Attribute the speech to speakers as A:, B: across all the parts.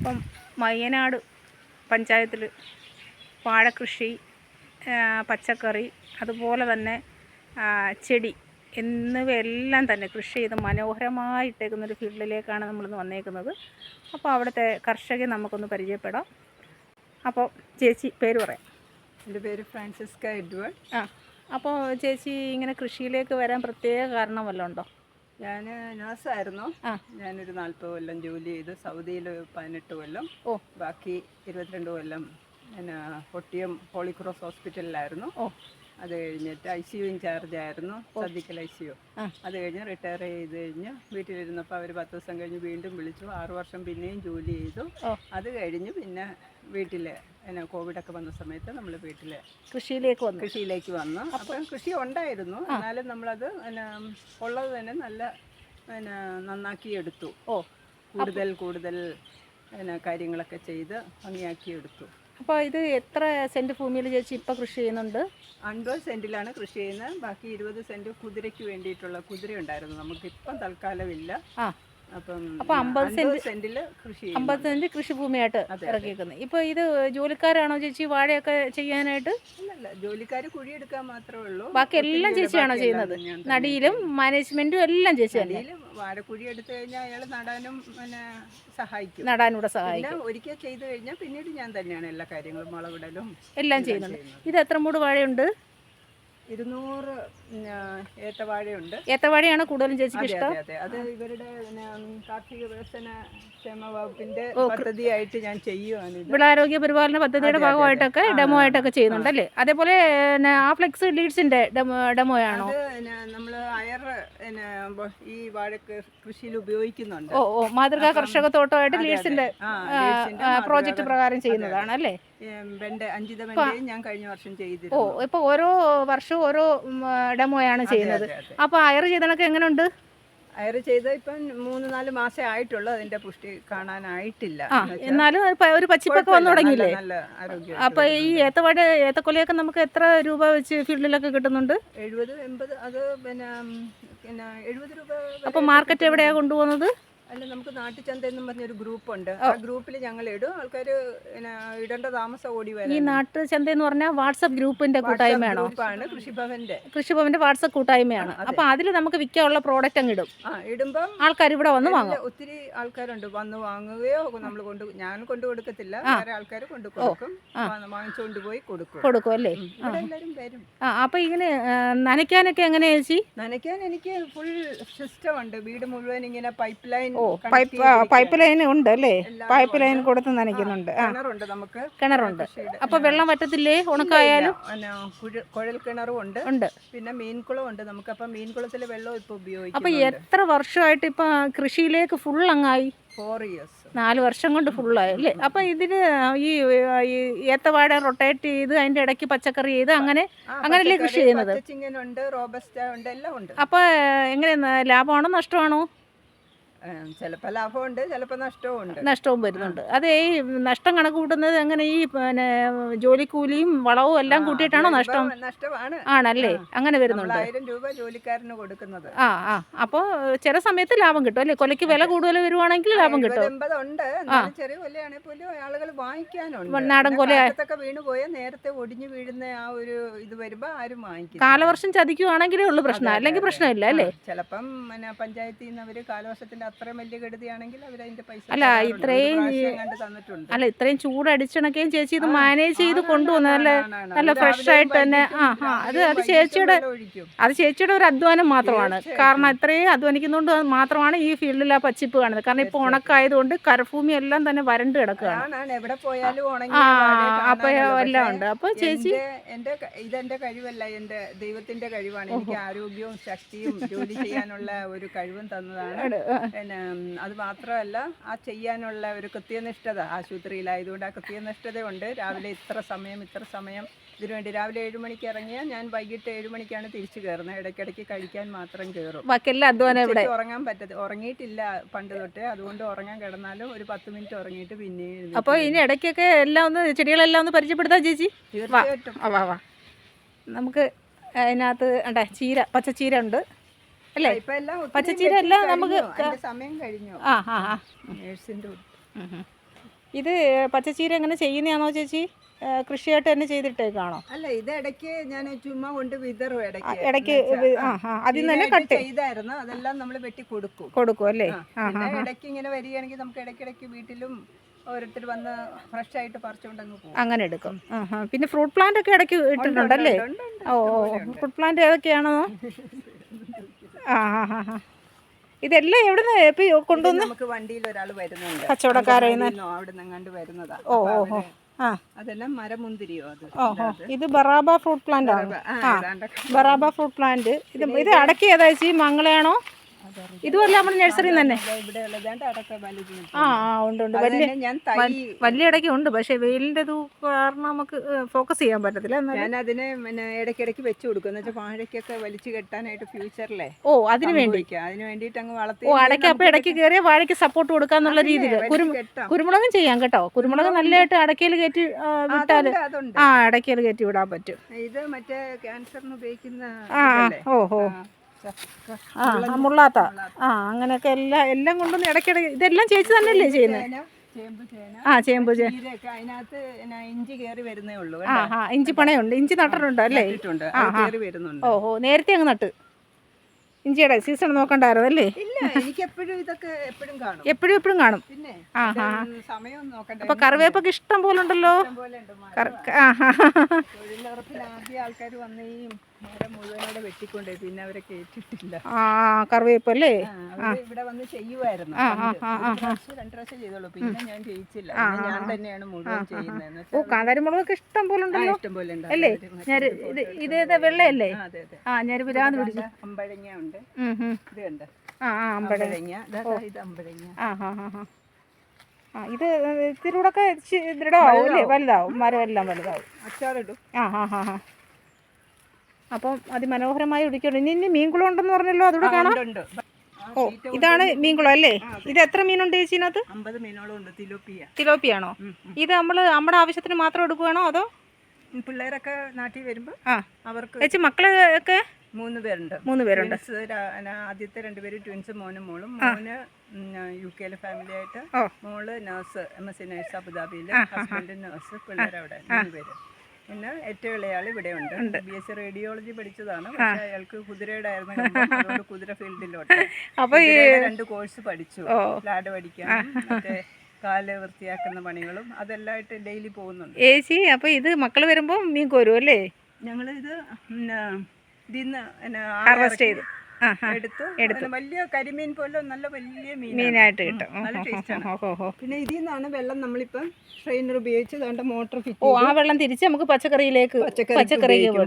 A: ഇപ്പം മയ്യനാട് പഞ്ചായത്തിൽ വാഴക്കൃഷി പച്ചക്കറി അതുപോലെ തന്നെ ചെടി എന്നിവയെല്ലാം തന്നെ കൃഷി ചെയ്ത് മനോഹരമായിട്ടേക്കുന്നൊരു ഫീൽഡിലേക്കാണ് നമ്മളിന്ന് വന്നേക്കുന്നത്. അപ്പോൾ അവിടുത്തെ കർഷകരെ നമുക്കൊന്ന് പരിചയപ്പെടാം. അപ്പോൾ ചേച്ചി പേര് പറയാം.
B: എന്റെ പേര് ഫ്രാൻസിസ്ക എഡ്വേർഡ്.
A: ആ അപ്പോൾ ചേച്ചി ഇങ്ങനെ കൃഷിയിലേക്ക് വരാൻ പ്രത്യേക കാരണം വല്ലതും ഉണ്ടോ?
B: ഞാൻ നഴ്സായിരുന്നു. ഞാനൊരു നാൽപ്പത് കൊല്ലം ജോലി ചെയ്തു. സൗദിയിൽ പതിനെട്ട് കൊല്ലം.
A: ഓ.
B: ബാക്കി ഇരുപത്തിരണ്ട് കൊല്ലം പിന്നെ കൊട്ടിയം ഹോളിക്രോസ് ഹോസ്പിറ്റലിലായിരുന്നു.
A: ഓ.
B: അത് കഴിഞ്ഞിട്ട് I C U in charge ആയിരുന്നു. Surgical I C U. അത് കഴിഞ്ഞ് റിട്ടയർ ചെയ്ത് കഴിഞ്ഞ് വീട്ടിലിരുന്നപ്പോൾ അവർ പത്ത് ദിവസം കഴിഞ്ഞ് വീണ്ടും വിളിച്ചു. ആറു വർഷം പിന്നെയും ജോലി ചെയ്തു. അത് കഴിഞ്ഞ് പിന്നെ വീട്ടിൽ പിന്നെ കോവിഡൊക്കെ വന്ന സമയത്ത് നമ്മൾ വീട്ടിൽ
A: കൃഷിയിലേക്ക് വന്നു.
B: കൃഷിയിലേക്ക് വന്നു. അപ്പം കൃഷി ഉണ്ടായിരുന്നു. എന്നാലും നമ്മളത് പിന്നെ ഉള്ളത് തന്നെ നല്ല പിന്നെ നന്നാക്കി എടുത്തു.
A: ഓ.
B: കൂടുതൽ കൂടുതൽ പിന്നെ കാര്യങ്ങളൊക്കെ ചെയ്ത് ഭംഗിയാക്കി എടുത്തു.
A: അപ്പോൾ ഇത് എത്ര സെന്റ് ഭൂമിയിൽ ചേച്ചി ഇപ്പോൾ കൃഷി ചെയ്യുന്നുണ്ട്?
B: അൻപത് സെന്റിലാണ് കൃഷി ചെയ്യുന്നത്. ബാക്കി ഇരുപത് സെന്റ് കുതിരയ്ക്ക് വേണ്ടിയിട്ടുള്ള കുതിര ഉണ്ടായിരുന്നു നമുക്ക് ഇപ്പം തൽക്കാലമില്ല.
A: ആ.
B: അപ്പം
A: അമ്പത്
B: സെന്റ്.
A: അമ്പത് സെന്റ് കൃഷിഭൂമിയായിട്ട്. ഇറക്കിയിരിക്കുന്നത് ഇപ്പോൾ ഇത് ജോലിക്കാരാണോ ചേച്ചി വാഴയൊക്കെ ചെയ്യാനായിട്ട്?
B: ജോലിക്കാർ കുഴിയെടുക്കാൻ മാത്രമേ ഉള്ളൂ.
A: ബാക്കി എല്ലാം ചേച്ചിയാണോ ചെയ്യുന്നത്? നടിയിലും മാനേജ്മെന്റും എല്ലാം ചേച്ചി തന്നെ?
B: വാഴക്കുഴി എടുത്തു കഴിഞ്ഞാൽ അയാൾ നടാനും പിന്നെ സഹായിക്കും.
A: നടാനൂടെ സഹായിക്കും.
B: ഒരിക്കൽ ചെയ്തു കഴിഞ്ഞാൽ പിന്നീട് ഞാൻ തന്നെയാണ് എല്ലാ കാര്യങ്ങളും മുളവിടലും
A: എല്ലാം ചെയ്യുന്നുണ്ട്.
B: ചെയ്യുന്നത്.
A: ഇത് എത്ര മൂട് വാഴയുണ്ട്?
B: ഇരുന്നൂറ് ഏത്തവാഴയുണ്ട്.
A: ഏത്തവാഴയാണ് കൂടുതലും ചേച്ചിക്ക് ഇഷ്ടം?
B: അതെ ഇവരുടെ കാർഷിക വികസന ക്ഷേമ വകുപ്പിന്റെ പദ്ധതിയായിട്ട് ഞാൻ ചെയ്യുവാണ് ഇവിടെ
A: ആരോഗ്യ പരിപാലന പദ്ധതിയുടെ ഭാഗമായിട്ടൊക്കെ ഡെമോ ആയിട്ടൊക്കെ ചെയ്യുന്നുണ്ട് അല്ലേ? അതേപോലെ ആ ഫ്ലെക്സ് ലീഡ്സിന്റെ ഡെമോ
B: ആണോ നമ്മൾ അയർ ഈ വാഴ കൃഷിയിൽ ഉപയോഗിക്കുന്നുണ്ട്.
A: ഓ ഓ മാതൃകാ കർഷക തോട്ടമായിട്ട്. ലീഡ്സിന്റെ പ്രോജക്റ്റ് പ്രകാരം ചെയ്യുന്നതാണ് അല്ലേ?
B: ഞാൻ കഴിഞ്ഞ വർഷം ചെയ്തിരുന്നു.
A: ഓ ഇപ്പൊ ഓരോ വർഷവും ഓരോ
B: അതെ,
A: ചെയ്യുന്നത്.
B: അതെ, അതെ.
A: അപ്പൊ അയർ ചെയ്തണൊക്കെ എങ്ങനെയുണ്ട്
B: അയർ ചെയ്ത് ഇപ്പം മൂന്ന് നാല് മാസേ ആയിട്ടുള്ളൂ അതിന്റെ പുഷ്ടി കാണാനായിട്ടില്ല.
A: എന്നാലും ഒരു പച്ചിപ്പൊക്കെ വന്നു തുടങ്ങിയില്ലേ അപ്പൊ ഈ ഏത്തവാട് ഏത്തക്കൊലയൊക്കെ നമുക്ക് എത്ര രൂപ വെച്ച് ഫീൽഡിലൊക്കെ കിട്ടുന്നുണ്ട്?
B: എഴുപത് എൺപത് അത് പിന്നെ പിന്നെ എഴുപത് രൂപ
A: അപ്പൊ മാർക്കറ്റ്
B: എവിടെയാണ്
A: എവിടെയാ കൊണ്ടുപോകുന്നത്?
B: അല്ല നമുക്ക് നാട്ടുചന്ത എന്നും പറഞ്ഞൊരു ഗ്രൂപ്പ് ഉണ്ട് ആ ഗ്രൂപ്പിൽ ഞങ്ങൾ ഇടും ആൾക്കാർ ഇടേണ്ട താമസം ഓടി വരും
A: ഈ
B: നാട്ടുചന്ത
A: നാട്ടു ചന്ത എന്ന് പറഞ്ഞാൽ വാട്സപ്പ് ഗ്രൂപ്പിന്റെ കൂട്ടായ്മയാണോ?
B: ഗ്രൂപ്പാണ് കൃഷിഭവന്റെ.
A: കൃഷിഭവന്റെ വാട്സപ്പ് കൂട്ടായ്മയാണ്. അപ്പൊ അതിൽ നമുക്ക് വിൽക്കാനുള്ള പ്രോഡക്റ്റ് അങ്ങ് ഇടും.
B: ആ ഇടുമ്പം
A: ആൾക്കാർ ഇവിടെ വന്ന് വാങ്ങും.
B: ഒത്തിരി ആൾക്കാരുണ്ട്. വന്ന് വാങ്ങുകയോ നമ്മൾ കൊണ്ട് ഞാൻ കൊണ്ടു കൊടുക്കത്തില്ല. വേറെ ആൾക്കാർ കൊണ്ടു കൊടുക്കും. വാങ്ങിച്ചുകൊണ്ട് പോയി കൊടുക്കും.
A: കൊടുക്കും അല്ലേ?
B: ഇവിടെ എല്ലാവരും വരും.
A: ആ അപ്പൊ ഇങ്ങനെ ആ, നനയ്ക്കാനൊക്കെ എങ്ങനെയാ ചേച്ചി?
B: നനയ്ക്കാൻ എനിക്ക് ഫുൾ സിസ്റ്റം ഉണ്ട്. വീട് മുഴുവൻ ഇങ്ങനെ പൈപ്പ് ലൈൻ
A: ഓ പൈപ്പ് പൈപ്പ് ലൈൻ ഉണ്ട് അല്ലേ? പൈപ്പ് ലൈൻ കൊടുത്ത് നനയ്ക്കുന്നുണ്ട്. ആ.
B: കിണറുണ്ട് നമുക്ക്.
A: കിണറുണ്ട്. അപ്പൊ വെള്ളം വറ്റത്തില്ലേ ഉണക്കായാലും?
B: കുഴൽ കിണറും ഉണ്ട്
A: ഉണ്ട്.
B: പിന്നെ മീൻകുളം ഉണ്ട് നമുക്ക്. അപ്പൊ മീൻകുളത്തിലെ വെള്ളം ഇപ്പൊ
A: ഉപയോഗിക്കും
B: അപ്പൊ
A: എത്ര വർഷമായിട്ട് ഇപ്പൊ കൃഷിയിലേക്ക് ഫുൾ അങ്ങായി?
B: ഫോർ ഇയേഴ്സ്
A: നാല് വർഷം കൊണ്ട് ഫുള്ളായി അല്ലേ? അപ്പൊ ഇതിന് ഈ ഏത്തവാഴ റൊട്ടേറ്റ് ചെയ്ത് അതിന്റെ ഇടയ്ക്ക് പച്ചക്കറി ചെയ്ത് അങ്ങനെ അങ്ങനെയല്ലേ കൃഷി ചെയ്യുന്നത്?
B: ഉണ്ട് റോബസ്റ്റ ഉണ്ട് എല്ലാം ഉണ്ട്.
A: അപ്പൊ എങ്ങനെ ലാഭമാണോ നഷ്ടമാണോ?
B: ചിലപ്പോൾ ലാഭമുണ്ട് ചിലപ്പോൾ നഷ്ടവും ഉണ്ട്
A: നഷ്ടവും വരുന്നുണ്ട്. അതെ ഈ നഷ്ടം കണക്ക് കൂട്ടുന്നത് എങ്ങനെ ഈ പിന്നെ ജോലിക്കൂലിയും വളവും എല്ലാം കൂട്ടിയിട്ടാണോ നഷ്ടം?
B: നഷ്ടമാണ്.
A: ആണല്ലേ? അങ്ങനെ വരുന്നുണ്ട്.
B: ആയിരം രൂപ ജോലിക്കാരന് കൊടുക്കുന്നത്.
A: ആ ആ. അപ്പോൾ ചില സമയത്ത് ലാഭം കിട്ടും അല്ലേ? കൊലയ്ക്ക് വില കൂടുതൽ വരുവാണെങ്കിൽ ലാഭം കിട്ടും.
B: ഉണ്ട് ചെറിയ കൊലയാണെങ്കിൽ പോലും ആളുകൾ വാങ്ങിക്കാനുണ്ട്.
A: നാടൻ കൊല-
B: വീണ് പോയാൽ നേരത്തെ ഒടിഞ്ഞു വീഴുന്ന ആ ഒരു ഇത് വരുമ്പോൾ ആരും വാങ്ങിക്കും
A: കാലവർഷം ചതിക്കുവാണെങ്കിലേ ഉള്ളൂ പ്രശ്നം. അല്ലെങ്കിൽ പ്രശ്നമില്ല അല്ലേ?
B: ചിലപ്പം പഞ്ചായത്തിൽ നിന്ന് അവർ കാലവർഷത്തിന്റെ വലിയ കെടുതിയാണെങ്കിൽ പൈസ
A: അല്ല, ഇത്രയും അല്ല ഇത്രയും അടിച്ചണക്കേം ചേച്ചി ഇത് മാനേജ് ചെയ്ത്
B: കൊണ്ടുവന്നല്ലേ
A: നല്ല
B: അത്
A: ആയിട്ട് തന്നെ, ആ, ആ, അത് അത് ചേച്ചിയുടെ- അത് ചേച്ചിയുടെ ഒരു അധ്വാനം മാത്രമാണ്. കാരണം ഇത്രയും അധ്വാനിക്കുന്നതുകൊണ്ട് മാത്രമാണ് ഈ ഫീൽഡിൽ ആ പച്ചിപ്പ് കാണുന്നത്. കാരണം ഇപ്പോൾ. ഉണക്കായതുകൊണ്ട് കരഭൂമി എല്ലാം തന്നെ വരണ്ട് കിടക്കുകയാണ്. ആ അപ്പൊ എല്ലാം ഉണ്ട്. അപ്പൊ ചേച്ചി
B: എന്റെ- ഇതെന്റെ കഴിവല്ല. എന്റെ ദൈവത്തിന്റെ കഴിവാണ്. എനിക്ക് ആരോഗ്യവും ശക്തിയും ജോലി ചെയ്യാനുള്ള ഒരു കഴിവും തന്നതാണ്. പിന്നെ അത് മാത്രമല്ല ആ ചെയ്യാനുള്ള ഒരു കൃത്യനിഷ്ഠത ആശുപത്രിയിലായതുകൊണ്ട് ആ കൃത്യനിഷ്ഠതയുണ്ട്. രാവിലെ ഇത്ര സമയം ഇത്ര സമയം ഇതിനുവേണ്ടി രാവിലെ ഏഴ് മണിക്ക് ഇറങ്ങിയാൽ ഞാൻ വൈകിട്ട് ഏഴ് മണിക്കാണ് തിരിച്ചു കയറുന്നത്. ഇടയ്ക്കിടയ്ക്ക് കഴിക്കാൻ മാത്രം കയറും. ഉറങ്ങാൻ പറ്റത്തില്ല ഉറങ്ങിയിട്ടില്ല പണ്ട് തൊട്ടേ. അതുകൊണ്ട് ഉറങ്ങാൻ കിടന്നാലും ഒരു പത്ത് മിനിറ്റ് ഉറങ്ങിയിട്ട് പിന്നെ
A: അപ്പോൾ ഇനി ഇടയ്ക്കൊക്കെ എല്ലാം ഒന്ന് ചെടികളെല്ലാം ഒന്ന് പരിചയപ്പെടുത്താം ചേച്ചി.
B: തീർച്ചയായിട്ടും.
A: നമുക്ക് അതിനകത്ത് അണ്ടേ ചീര പച്ചച്ചീര ഉണ്ട്. അല്ലേ? പച്ചച്ചീര എല്ലാം നമുക്ക്
B: സമയം കഴിഞ്ഞു.
A: ആ ആ ആ. ഇത് പച്ചച്ചീര എങ്ങനെ ചെയ്യുന്നതാണോ ചേച്ചി? കൃഷിയായിട്ട് തന്നെ ചെയ്തിട്ടേക്കാണോ?
B: അല്ല ഇത് ഇടയ്ക്ക് ഞാൻ ചുമ്മാ കൊണ്ട് വിതറും ഇടയ്ക്ക്.
A: ഇടയ്ക്ക് അതിൽ തന്നെ കട്ട്.
B: ചെയ്തായിരുന്നു. അതെല്ലാം നമ്മൾ വെട്ടി കൊടുക്കും.
A: കൊടുക്കും അല്ലേ?
B: ഇടയ്ക്ക് ഇങ്ങനെ വരികയാണെങ്കിൽ നമുക്ക് ഇടയ്ക്കിടയ്ക്ക് വീട്ടിലും ഓരോരുത്തർ വന്ന് ഫ്രഷ് ആയിട്ട് പറിച്ചുകൊണ്ടങ്ങ് പോകും.
A: അങ്ങനെ എടുക്കും. പിന്നെ ഫ്രൂട്ട് പ്ലാന്റ് ഒക്കെ ഇടയ്ക്ക് ഇട്ടിട്ടുണ്ടല്ലേ? ഓ ഫ്രൂട്ട് പ്ലാന്റ് ഏതൊക്കെയാണോ? ആ ഇതെല്ലാം എവിടെ
B: നിന്ന്
A: കൊണ്ടുവന്ന്?
B: നമുക്ക് വണ്ടിയിൽ ഒരാൾ വരുന്നുണ്ട്.
A: കച്ചവടക്കാരെ
B: അവിടെ വരുന്നതാ.
A: ഓ ഓ ഓ ആ.
B: അതെല്ലാം മരമുന്തിരിയോ അത്?
A: ഇത് ബറാബ ഫ്രൂട്ട് പ്ലാന്റ് ആണ്
B: ആ,
A: ബറാബ ഫ്രൂട്ട് പ്ലാന്റ്. ഇത് ഇത് അടക്കി ഏതാ ചേച്ചി മംഗളയാണോ? ഇതുമല്ല നമ്മുടെ നഴ്സറിയിൽ തന്നെ. ആ ആ ഉണ്ട് ഉണ്ട്. വലിയ വലിയ ഇടയ്ക്ക് ഉണ്ട്. പക്ഷേ വെയിലിന്റെ ഇത് കാരണം നമുക്ക് ഫോക്കസ് ചെയ്യാൻ പറ്റത്തില്ല.
B: ഞാൻ അതിനെ പിന്നെ ഇടയ്ക്കിടയ്ക്ക് വെച്ച് കൊടുക്കും. എന്ന് വെച്ചാൽ വാഴയ്ക്കൊക്കെ വലിച്ചു കെട്ടാനായിട്ട് ഫ്യൂച്ചറിലെ
A: ഓ അതിന് വേണ്ടി.
B: അതിന് വേണ്ടിയിട്ട് അങ്ങ് വളർത്തി
A: ഓ അടയ്ക്ക് അപ്പൊ ഇടയ്ക്ക് കയറിയ വാഴയ്ക്ക് സപ്പോർട്ട് കൊടുക്കാന്നുള്ള രീതിയിൽ കുരുമുളകും ചെയ്യാം കേട്ടോ. കുരുമുളക് നല്ലതായിട്ട് അടക്കയിൽ കയറ്റി വിട്ടാൽ
B: വിട്ടാൽ
A: ആ അടക്കയിൽ കയറ്റി വിടാൻ പറ്റും.
B: ഇത് മറ്റേ ക്യാൻസറിന് ഉപയോഗിക്കുന്ന
A: ആ
B: ഓഹോ
A: ഓ ഓ.
B: ആ.
A: ആ ആ, മുള്ളാത്ത. ആ അങ്ങനെയൊക്കെ എല്ലാ എല്ലാം കൊണ്ടൊന്നും ഇടയ്ക്കിടയ്ക്ക് ഇതെല്ലാം ചേച്ചി തന്നെയല്ലേ ചെയ്യുന്നത് ആ ചേമ്പ്
B: അതിനകത്ത് ഇഞ്ചി കയറി വരുന്നേ ഉള്ളൂ
A: ആ ആ ഇഞ്ചി പണയുണ്ട്. ഇഞ്ചി നട്ടിട്ടുണ്ട് അല്ലേ?
B: ഓഹോ അത് വരുന്നുണ്ട്.
A: ഓ ഓ നേരത്തെ അങ്ങ് നട്ട്. ഇഞ്ചിയുടെ സീസൺ നോക്കണ്ടായിരുന്നു അല്ലേ?
B: എനിക്ക് എപ്പോഴും ഇതൊക്കെ എപ്പോഴും കാണും.
A: എപ്പോഴും എപ്പോഴും കാണും.
B: പിന്നെ
A: ആ ആ.
B: സമയം നോക്കണ്ട?
A: അപ്പൊ കറിവേപ്പൊക്കെ ഇഷ്ടം പോലെ ഉണ്ടല്ലോ. ആ ആ, ആ.
B: ആദ്യ ആൾക്കാർ വന്ന് മരം മുഴുവനോടെ വെട്ടിക്കൊണ്ടേ പിന്നെ അവരെ കേട്ടിട്ടില്ല
A: ആ കറിവേപ്പല്ലേ?
B: ആ, ഇവിടെ വന്ന് ചെയ്യുമായിരുന്നു
A: ആ,
B: പണ്ട്.
A: ആ,
B: ഒരു പ്രാവശ്യം ചെയ്തോളൂ. പിന്നെ ഞാൻ ചെയ്യിച്ചില്ല ഞാൻ തന്നെയാണ് മുഴുവൻ ചെയ്യുന്നത്.
A: ഓ കാന്താരിമുളകൊക്കെ ഇഷ്ടം പോലെ ഉണ്ടല്ലോ?
B: ഇഷ്ടം പോലെ
A: അല്ലേ? ഞാൻ ഇത് ഇത് വെള്ളയല്ലേ?
B: ആ,
A: ആ ഞാൻ വിരാന്ന് പിടിച്ചു.
B: അമ്പഴങ്ങ ഉണ്ട്. ഇത്
A: ആ ആ
B: അമ്പഴങ്ങ. ഇത് അമ്പഴങ്ങ.
A: ആ ആ ഹാ ആ ഇത് ഇത്തിരി കൂടെ ഒക്കെ ദൃഢമാവും അല്ലേ? വലുതാവും. മരം എല്ലാം വലുതാവും.
B: അച്ചാറിടും.
A: ആ ഹാ ഹാ ഹാ. അപ്പം അതിമനോഹരമായി ഒടിക്കണം ഇനി ഇനി മീൻകുളം ഉണ്ടെന്ന് പറഞ്ഞല്ലോ അതുകൂടെ കാണാം. ഓ ഇതാണ് മീൻകുളം അല്ലേ? ഇത് എത്ര മീനുണ്ട് ചേച്ചിനകത്ത്
B: അമ്പത് മീനോളം ഉണ്ട് തിലോപ്പിയ.
A: തിലോപ്പിയാണോ. ഇത് നമ്മൾ നമ്മുടെ ആവശ്യത്തിന് മാത്രം എടുക്കുകയാണോ അതോ?
B: പിള്ളേരൊക്കെ നാട്ടിൽ വരുമ്പോൾ
A: ആ.
B: അവർക്ക്
A: ചേച്ചി മക്കൾ ഒക്കെ
B: മൂന്ന് പേരുണ്ട്.
A: മൂന്ന് പേരുണ്ട്.
B: ആദ്യത്തെ രണ്ടുപേര് ട്വിൻസ് മോനും മോളും. മോന് യു കെയിലെ ഫാമിലി ആയിട്ട്. മോൾ nurse M S C nurse അബുദാബിയിൽ ഹസ്ബൻഡ് നഴ്സ് പിള്ളേരവിടെ മൂന്ന് പേര്. പിന്നെ ഏറ്റവും ഇളയാൾ ഇവിടെ ഉണ്ട്. ബി എസ് സി റേഡിയോളജി പഠിച്ചതാണ്. പക്ഷെ അയാൾക്ക് കുതിരയുടെ ആയിരുന്നു കമ്പം. അതുകൊണ്ട് കുതിര ഫീൽഡിലോട്ട്.
A: അപ്പൊ ഈ
B: രണ്ട് കോഴ്സ് പഠിച്ചു. ലാഡ് പഠിക്കാനും മറ്റേ കാൽ വൃത്തിയാക്കുന്ന പണികളും അതെല്ലാമായിട്ട് ഡെയിലി പോകുന്നുണ്ട്.
A: ചേച്ചി അപ്പൊ ഇത് മക്കൾ വരുമ്പോ മീൻ കോരും അല്ലേ?
B: ഞങ്ങളിത് പിന്നെ ഇതിന്ന്
A: ഹാർവെസ്റ്റ് ചെയ്ത്.
B: എടുത്തു. വലിയ കരിമീൻ പോലെ നല്ല വലിയ
A: മീനായിട്ട് കിട്ടും.
B: പിന്നെ ഇതിൽ നിന്നാണ് വെള്ളം നമ്മളിപ്പം ട്രെയിനർ ഉപയോഗിച്ച് അതുകൊണ്ട് മോട്ടർ ഫിറ്റ്
A: ഓ ആ വെള്ളം തിരിച്ച് നമുക്ക് പച്ചക്കറിയിലേക്ക് പച്ചക്കറി.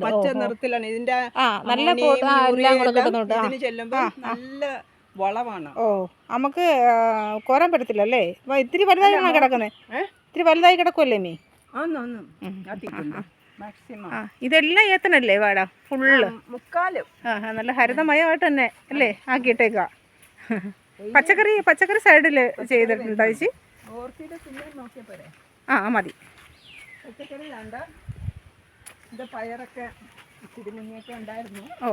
B: പച്ച. നിറത്തിലാണ്. ഇതിന്റെ
A: ആ നല്ല
B: അമോണിയയും
A: പോ- ആ, എല്ലാം കൂടെ
B: യൂറിയയും
A: കിട്ടുന്നുണ്ട്. ആ.
B: ഇതിന് ചെല്ലുമ്പോൾ നല്ല വളമാണ്.
A: ഓ നമുക്ക് ആ, കോരാൻ പറ്റത്തില്ല അല്ലേ? ഇത്തിരി വലുതായി കിടക്കുന്നത് ഇത്തിരി വലുതായി കിടക്കുമല്ലേ മീ
B: മാക്സിമം
A: ആ ഇതെല്ലാം ഏത്തനല്ലേ വാടാ? ഫുള്ള്
B: മുക്കാലും.
A: ആ നല്ല ഹരിതമയമായിട്ട് തന്നെ അല്ലേ? ആക്കിയിട്ടേക്ക. പച്ചക്കറി പച്ചക്കറി സൈഡിൽ ചെയ്തിട്ടുണ്ട് ചേച്ചി. ആ മതി.
B: പച്ചക്കറി വേണ്ട. ഇത് പയറൊക്കെ ഇച്ചിരി ഉണ്ടായിരുന്നു.
A: ഓ.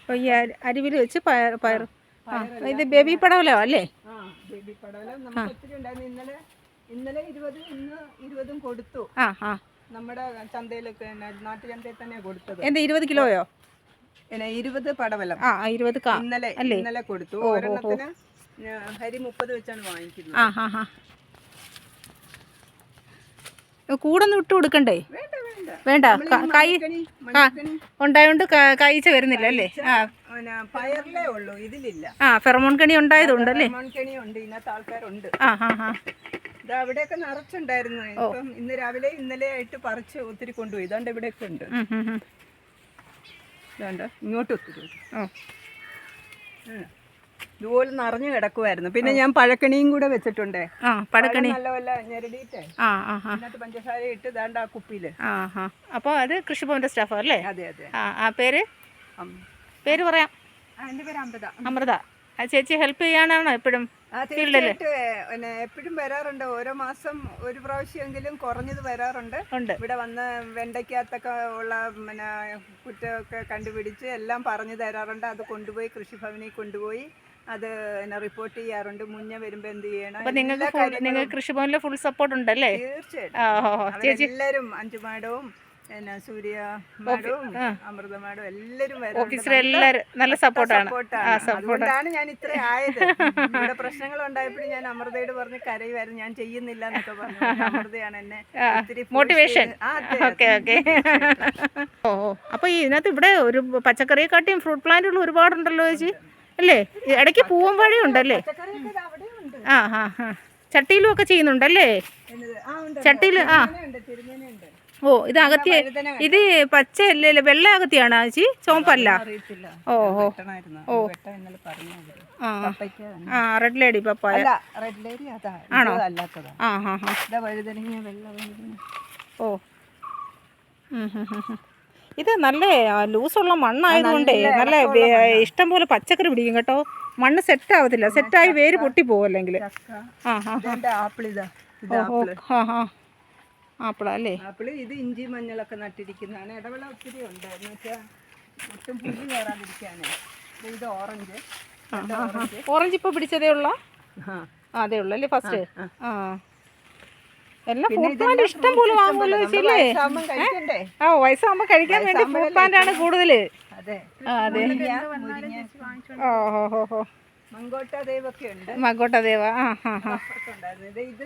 A: അപ്പോൾ ഈ അരിവിൽ വെച്ച് പയർ പയർ. ആ ഇത് ബേബി പടവലോ അല്ലേ?
B: ആ ബേബി പടവലം നമുക്ക് ഒത്തിരി ഉണ്ടായിരുന്നു. ഇന്നലെ ഇന്നലെ ഇരുപത് ഇന്ന് ഇരുപതും കൊടുത്തു.
A: ആ ആ.
B: നമ്മുടെ ചന്തയിലൊക്കെ നാട്ടുചന്തയിൽ നാട്ടു ചന്തയിൽ തന്നെ കൊടുത്തത്.
A: എന്താ ഇരുപത് കിലോയോ?
B: ഇരുപത് പടവലം.
A: ആ ഇരുപത്
B: ഇന്നലെ
A: അല്ലേ?
B: ഇന്നലെ കൊടുത്തു. ഒരെണ്ണത്തിന് ഹരി മുപ്പത് വെച്ചാണ് വാങ്ങിക്കുന്നത്.
A: ആ ആ കൂടൊന്നും ഇട്ട് കൊടുക്കണ്ടേ?
B: വേണ്ട
A: ക- ഉണ്ടായോണ്ട് കായ്ച്ച വരുന്നില്ല അല്ലേ? ആ.
B: പയറിലേ ഉള്ളൂ ഇതിലില്ല.
A: ആ ഫെറമോൺ കണി ഉണ്ടായതുകൊണ്ടല്ലേ
B: കണി ഉണ്ട് ഇന്നത്തെ ആൾക്കാരുണ്ട്.
A: ആ ആ
B: ഇത് അവിടെയൊക്കെ നിറച്ചുണ്ടായിരുന്നു. ഇപ്പം ഇന്ന് രാവിലെ ഇന്നലെ ആയിട്ട് പറിച്ച് ഒത്തിരി കൊണ്ടുപോയി. ഇതാണ്ട് ഇവിടെയൊക്കെ ഉണ്ട്. ഇതാണ്ട് ഇങ്ങോട്ട് ഒത്തിരി. ഇതുപോലെ നിറഞ്ഞു കിടക്കുമായിരുന്നു പിന്നെ ഞാൻ പഴക്കണിയും കൂടെ വെച്ചിട്ടുണ്ട്.
A: പഴക്കണി.
B: നല്ല വല്ല ഞെരടിയിട്ടേ അതിനകത്ത് പഞ്ചസാര ഇട്ട് ഇതാണ്ട് ആ കുപ്പിയിൽ.
A: ആ അപ്പോൾ അത് കൃഷിഭവന്റെ സ്റ്റാഫ് അല്ലേ?
B: അതെ അതെ.
A: ആ പേര്? പേര് പറയാം.
B: എന്റെ പേര് അമൃത.
A: അമൃത. ആ ചേച്ചി ഹെൽപ്പ് ചെയ്യാനാണോ എപ്പോഴും?
B: പിന്നെ എപ്പോഴും വരാറുണ്ട്. ഓരോ മാസം ഒരു പ്രാവശ്യമെങ്കിലും കുറഞ്ഞത് വരാറുണ്ട്. ഇവിടെ വന്ന് വെണ്ടയ്ക്കകത്തൊക്കെ ഉള്ള പിന്നെ കുറ്റമൊക്കെ കണ്ടുപിടിച്ച് എല്ലാം പറഞ്ഞു തരാറുണ്ട്. അത് കൊണ്ടുപോയി കൃഷിഭവനിൽ കൊണ്ടുപോയി അത് റിപ്പോർട്ട് ചെയ്യാറുണ്ട്. മുന്നേ വരുമ്പോ എന്ത് ചെയ്യണം?
A: നിങ്ങൾക്ക് കൃഷിഭവനിലെ ഫുൾ സപ്പോർട്ട് ഉണ്ടല്ലേ?
B: തീർച്ചയായിട്ടും.
A: ആ ഓ,
B: പിന്നെ സൂര്യ മാഡവും. അമൃത മാഡവും എല്ലാരും
A: ഓഫീസറെല്ലാരും നല്ല സപ്പോർട്ടാണ്. സപ്പോർട്ടാണ്.
B: അതുകൊണ്ടാണ് ഞാൻ ഇത്ര ആയത്. ഇവിടെ പ്രശ്നങ്ങൾ ഉണ്ടായപ്പോഴും ഞാൻ അമൃതയോട് പറഞ്ഞ് കരയുമായിരുന്നു ഞാൻ ചെയ്യുന്നില്ല എന്നൊക്കെ പറഞ്ഞു അമൃതയാണ് എന്നെ ഒത്തിരി
A: മോട്ടിവേഷൻ ഓക്കെ ഓക്കെ. ഓ അപ്പൊ ഇതിനകത്ത് ഇവിടെ ഒരു പച്ചക്കറിയെക്കാട്ടിയും ഫ്രൂട്ട് പ്ലാന്റുകൾ ഒരുപാടുണ്ടല്ലോ ചേച്ചി. അല്ലേ? ഇടയ്ക്ക് പൂവൻ വഴി ഉണ്ടല്ലേ ആ ആ ആ. ചട്ടിയിലും ഒക്കെ ചെയ്യുന്നുണ്ടല്ലേ? ചട്ടിയിൽ ആ ഓ ഇത് അകത്തിയ ഇത് പച്ച അല്ലേ? വെള്ള അകത്തിയാണ് ചേച്ചി? ചോമ്പല്ല ഓ ഓ.
B: ഓ.
A: ആ. Red lady papaya. ആണോ? ആ ഹാ ഹാ. ഓ. ഇത് നല്ല ലൂസുള്ള മണ്ണായതുകൊണ്ടേ
B: നല്ല
A: നല്ല
B: ഇളക്കമുള്ള
A: വേ-
B: മണ്ണാ.
A: ഇഷ്ടം പോലെ പച്ചക്കറി പിടിക്കും കേട്ടോ. മണ്ണ് സെറ്റ് ആവത്തില്ല. സെറ്റായി വേര് പൊട്ടി അല്ലെങ്കിൽ
B: ആപ്പിളല്ലേ
A: ആ ആ
B: ആപ്പിൾ ഇതാ. ഇത്
A: ഓ
B: ആപ്പിൾ.
A: ആ ആ. ആപ്പിള അല്ലേ?
B: ആപ്പിൾ ഇത് ഇഞ്ചി മഞ്ഞളൊക്കെ നട്ടിരിക്കുന്നതാണ്. ഇടവേള ഒത്തിരി ഉണ്ട്. എന്ന് വെച്ചാൽ ഒട്ടും പുല്ല് കയറാതിരിക്കാനേ ഇത് ഓറഞ്ച്. ഓറഞ്ച്.
A: ഇപ്പോൾ പിടിച്ചതേ ഉള്ള? അതേ ഉള്ളു അല്ലേ ഫസ്റ്റ്
B: ആ.
A: എല്ലാം ഫ്രൂട്ട് ഇഷ്ടം പോലെ വാങ്ങുമല്ലോ
B: കഴിക്കണ്ടേ?
A: ആ വയസ്സാകുമ്പോൾ കഴിക്കാൻ വേണ്ടി ഫുഡ് ആണ് കൂടുതൽ
B: അതെ.
A: ആ അതെ.
B: മുരിങ്ങ, മുരിങ്ങ
A: ഓ ഹോ ഹോ ഹോ.
B: മങ്കോട്ട
A: ദേവ ആ ആ ആ
B: ഇത്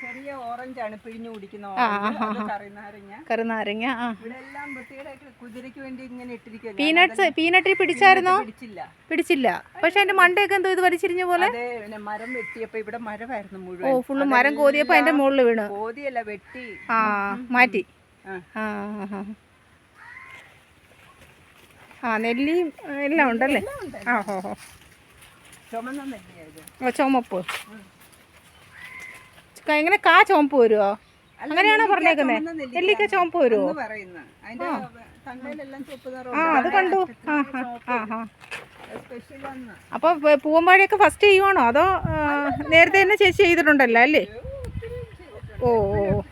B: ചെറിയ ഓറഞ്ചാണ് പിഴിഞ്ഞു കുടിക്കുന്ന ഓറഞ്ച്. കറിനാരങ്ങ.
A: കരുനാരങ്ങ ആ.
B: ഇവിടെ കുതിരയ്ക്ക് വേണ്ടി ഇങ്ങനെ ഇട്ടിരിക്കുന്നു
A: പീനട്ട്സ് പീനട്ടി പിടിച്ചായിരുന്നോ?
B: പിടിച്ചില്ല.
A: പിടിച്ചില്ല. പക്ഷെ അതിന്റെ മണ്ടയൊക്കെ എന്തോ ഇത് വലിച്ചിരിഞ്ഞ പോലെ?
B: അതെ പിന്നെ മരം വെട്ടിയപ്പോ ഇവിടെ മരമായിരുന്നു
A: ഓ
B: മുഴുവൻ
A: ഫുള്ള് മരം കോതിയപ്പോ അതിന്റെ മുകളിൽ വീണ്.
B: കോതിയല്ല വെട്ടി.
A: ആ മാറ്റി.
B: ആ.
A: ആ. ആ, നെല്ലിയും എല്ലാം ഉണ്ടല്ലേ? ആ ഹോ ഹോ. ഓ ചുമപ്പ്. എങ്ങനെ കാ ചുമപ്പ് വരുമോ അങ്ങനെയാണോ പറഞ്ഞേക്കുന്നത് നെല്ലിക്ക ചുമപ്പ് വരുമോ ആ. അത് കണ്ടു. ആ പൂവമ്പാഴിയൊക്കെ ആ അപ്പോൾ പൂവമ്പാടിയൊക്കെ ഫസ്റ്റ് ചെയ്യുവാണോ? അതോ നേരത്തെ തന്നെ ചേച്ചി ചെയ്തിട്ടുണ്ടല്ലോ അല്ലേ? ഓ ഓ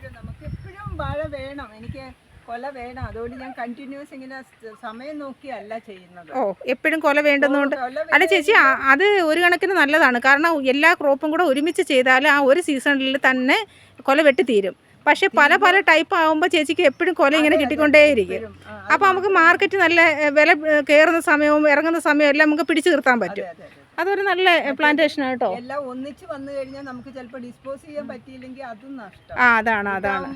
B: വാഴ വേണം. എനിക്ക് കൊല വേണം. അതുകൊണ്ട് ഞാൻ കണ്ടിന്യൂസ് ഇങ്ങനെ സമയം നോക്കിയല്ല ചെയ്യുന്നത്.
A: ഓ എപ്പോഴും കൊല വേണ്ടുന്നതുകൊണ്ട് അല്ല ചേച്ചി അത് ഒരു കണക്കിന് നല്ലതാണ്. കാരണം എല്ലാ ക്രോപ്പും കൂടെ ഒരുമിച്ച് ചെയ്താൽ ആ ഒരു സീസണിൽ തന്നെ കൊല വെട്ടി തീരും പക്ഷെ പല പല ടൈപ്പ് ആകുമ്പോൾ ചേച്ചിക്ക് എപ്പോഴും കൊല ഇങ്ങനെ കിട്ടിക്കൊണ്ടേയിരിക്കും. അപ്പോൾ നമുക്ക് മാർക്കറ്റ് നല്ല വില കയറുന്ന സമയവും ഇറങ്ങുന്ന സമയവും എല്ലാം നമുക്ക് പിടിച്ചു നിർത്താൻ പറ്റും. അതൊരു നല്ല പ്ലാന്റേഷൻ കേട്ടോ
B: എല്ലാം ഒന്നിച്ച് വന്നു കഴിഞ്ഞാൽ നമുക്ക് ചിലപ്പോൾ ഡിസ്പോസ് ചെയ്യാൻ പറ്റിയില്ലെങ്കിൽ അതും നഷ്ടം.
A: ആ അതാണ് അതാണ്.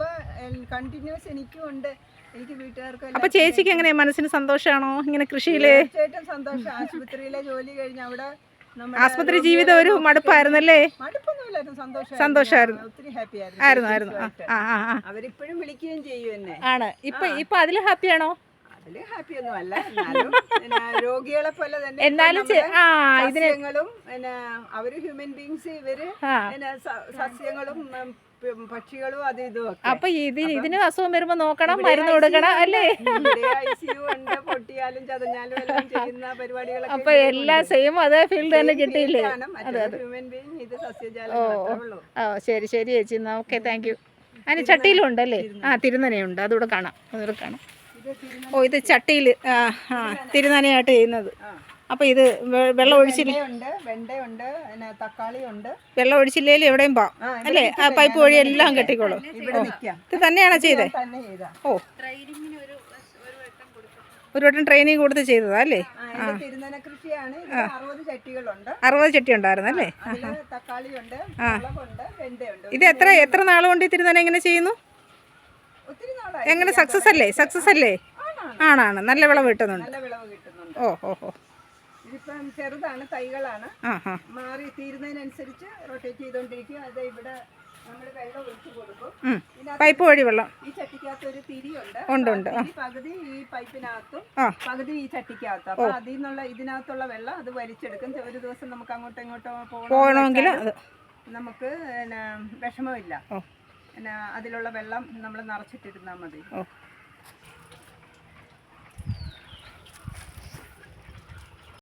B: കണ്ടിന്യൂസ് എനിക്കും ഉണ്ട്. എനിക്ക് വീട്ടുകാർക്ക്
A: അപ്പൊ ചേച്ചിക്ക് എങ്ങനെയാ? മനസ്സിന് സന്തോഷമാണോ ഇങ്ങനെ കൃഷിയിൽ?
B: തീർച്ചയായിട്ടും സന്തോഷം. ആശുപത്രിയിലെ ജോലി കഴിഞ്ഞ് അവിടെ
A: ആസ്പത്രി ജീവിതം ഒരു മടുപ്പായിരുന്നല്ലേ?
B: മടുപ്പൊന്നുമില്ലായിരുന്നു. സന്തോഷം
A: സന്തോഷമായിരുന്നു. ആയിരുന്നു.
B: ആയിരുന്നു
A: ആ ആ
B: അവരിപ്പോഴും വിളിക്കുകയും ചെയ്യും
A: ആണ്. ഇപ്പൊ ഇപ്പൊ അതിൽ ഹാപ്പിയാണോ
B: ഹാപ്പി ഒന്നും അല്ല എന്നാലും പിന്നെ രോഗികളെ പോലെ തന്നെ
A: എന്നാലും ചെ-
B: നമ്മുടെ
A: ആ ഇതിന്
B: സസ്യങ്ങളും പിന്നെ അവർ ഹ്യൂമൻ ബീങ്സ് ഇവർ
A: ആ.
B: പിന്നെ സ- സസ്യങ്ങളും ഉം, പ് പക്ഷികളും അത് ഇതും ഒക്കെ.
A: അപ്പൊ ഇതിന് ഇതിന് അസുഖം വരുമ്പോ നോക്കണം മരുന്ന് കൊടുക്കണം അല്ലേ?
B: ഉണ്ട്. പൊട്ടിയാലും ചതഞ്ഞാലും എല്ലാം ചെയ്യുന്ന പരിപാടികളൊക്കെ
A: അപ്പൊ എല്ലാം സെയിം അതേ ഫീൽഡ് തന്നെ കിട്ടിയില്ലേ?
B: ഇത് ഉള്ളൂ.
A: ഓ ശരി ശരി ചേച്ചി. എന്നാ ഓക്കെ താങ്ക് യു അതിന് ചട്ടിയിലും ഉണ്ടല്ലേ ആ തിരുനനയുണ്ട്. അതുകൂടെ കാണാം. അതുകൂടെ കാണാം. ഓ ഇത് ചട്ടിയിൽ ആ തിരുനനയായിട്ട് ചെയ്യുന്നത്.
B: അപ്പോൾ
A: അപ്പൊ ഇത് വെള്ളം ഒഴിച്ചില്ല?
B: വെണ്ടയുണ്ട് തക്കാളിയുണ്ട്.
A: വെള്ളം ഒഴിച്ചില്ലേലും എവിടെയും പോവാം അല്ലേ? ആ പൈപ്പ് വഴി എല്ലാം കെട്ടിക്കോളും. ഇത് തന്നെയാണോ ചെയ്തേ? ഓ. ഒരു വട്ടം ട്രെയിനിങ് കൊടുത്ത് ചെയ്തതാ അല്ലേ?
B: അറുപത്
A: ചട്ടി
B: ഉണ്ടായിരുന്നു അല്ലേ?
A: ഇത് എത്ര എത്ര നാളുകൊണ്ട് കൊണ്ട് ഈ തിരുനന എങ്ങനെ ചെയ്യുന്നു? എങ്ങനെ സക്സസ് അല്ലേ? സക്സസ് അല്ലേ? ആണാണ്. നല്ല വിളവ് കിട്ടുന്നുണ്ട്. ഓ ഓ ഓ
B: ഇതിപ്പം ചെറുതാണ് തൈകളാണ്. മാറി തീരുന്നതിനനുസരിച്ച് റൊട്ടേറ്റ് ചെയ്തുകൊണ്ടിരിക്കും അത് ഇവിടെ നമ്മൾ വെള്ളം ഒഴിച്ചു കൊടുക്കും.
A: പൈപ്പ് വഴി വെള്ളം.
B: ഈ ചട്ടിക്കകത്ത് ഒരു തിരിയുണ്ട്.
A: ഉണ്ട്, ഉണ്ട്.
B: പകുതി ഈ പൈപ്പിനകത്തും. പകുതി ഈ ചട്ടിക്കകത്തും. അപ്പൊ അതിൽ നിന്നുള്ള ഇതിനകത്തുള്ള വെള്ളം അത് വലിച്ചെടുക്കും. ഒരു ദിവസം നമുക്ക് അങ്ങോട്ടും ഇങ്ങോട്ടും
A: പോകണമെങ്കിൽ
B: നമുക്ക് വിഷമമില്ല. അതിലുള്ള വെള്ളം നമ്മൾ നിറച്ചിട്ടിരുന്നാൽ മതി.